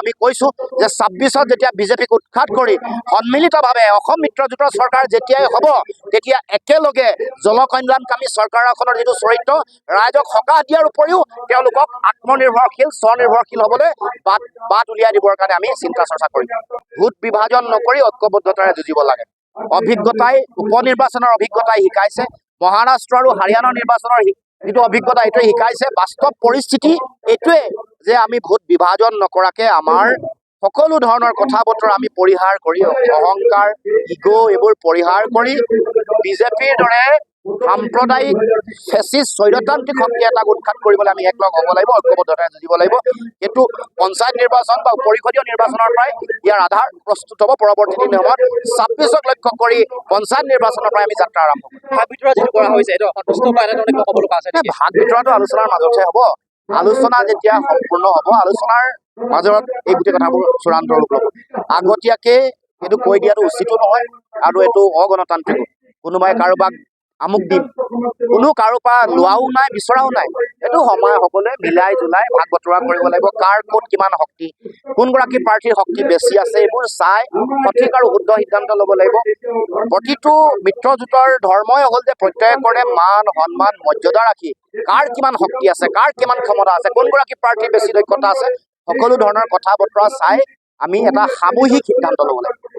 আমি কৈছো যে ছাব্বিছত যেতিয়া বিজেপিক উৎখাত কৰি সন্মিলিতভাৱে অসম মিত্ৰজোঁটৰ চৰকাৰ যেতিয়াই হ'ব তেতিয়া একেলগে জলকল্যাণকামী চৰকাৰ এখনৰ যিটো চৰিত্ৰ ৰাইজক সকাহ দিয়াৰ উপৰিও তেওঁলোকক আত্মনিৰ্ভৰশীল স্বনিৰ্ভৰশীল হ'বলৈ বাট বাট উলিয়াই দিবৰ কাৰণে আমি চিন্তা চৰ্চা কৰিম। ভোট বিভাজন নকৰি ঐক্যবদ্ধতাৰে যুঁজিব লাগে। অভিজ্ঞতাই উপ নিৰ্বাচনৰ অভিজ্ঞতাই শিকাইছে। মহাৰাষ্ট্ৰ আৰু হাৰিয়ানাৰ নিৰ্বাচনৰ যিটো অভিজ্ঞতা এইটোৱে শিকাইছে। বাস্তৱ পৰিস্থিতি এইটোৱে। যে আমি ভোট বিভাজন নকৰাকে আমাৰ সকলো ধৰণৰ কথা বতৰা আমি পৰিহাৰ কৰি অহংকাৰ ইগ' এইবোৰ পৰিহাৰ কৰি বিজেপিৰ দৰে সাম্প্ৰদায়িক ফেচিষ্ট স্বৈৰতান্ত্ৰিক শক্তি এটাক উৎখাত কৰিবলৈ আমি একলগ হ'ব লাগিব ঐক্যবদ্ধতাৰে যুঁজিব লাগিব। কিন্তু পঞ্চায়ত নিৰ্বাচন বা পৰিষদীয় নিৰ্বাচনৰ পৰাই ইয়াৰ আধাৰ প্ৰস্তুত হ'ব পৰৱৰ্তী দিনৰ সময়ত। ছাব্বিছক লক্ষ্য কৰি পঞ্চায়ত নিৰ্বাচনৰ পৰাই আমি যাত্ৰা আৰম্ভ কৰিম। ভাগ বিতৰা যিটো কৰা হৈছে এইটো? ভাগ বিতৰাটো আলোচনাৰ মাজতহে হ'ব। আলোচনা যেতিয়া সম্পূৰ্ণ হ'ব আলোচনাৰ মাজত এই গোটেই কথাবোৰ চূড়ান্ত ৰূপ ল'ব। আগতীয়াকে এইটো কৈ দিয়াটো উচিতো নহয় আৰু এইটো অগণতান্ত্ৰিক। কোনোবাই কাৰোবাক আমুক দিম। কোনো কাৰো পৰা লোৱাও নাই বিচৰাও নাই। এইটো সময় সকলোৱে মিলাই জুলাই ভাগ বতৰা কৰিব লাগিব। কাৰ ক'ত কিমান শক্তি কোনগৰাকী প্ৰাৰ্থীৰ শক্তি বেছি আছে এইবোৰ চাই সঠিক আৰু শুদ্ধ সিদ্ধান্ত ল'ব লাগিব। প্ৰতিটো মিত্ৰজোঁটৰ ধৰ্মই হ'ল যে প্ৰত্যেকৰে মান সন্মান মৰ্যাদা ৰাখি কাৰ কিমান শক্তি আছে কাৰ কিমান ক্ষমতা আছে কোনগৰাকী প্ৰাৰ্থীৰ বেছি দক্ষতা আছে সকলো ধৰণৰ কথা বতৰা চাই আমি এটা সামূহিক সিদ্ধান্ত ল'ব লাগিব।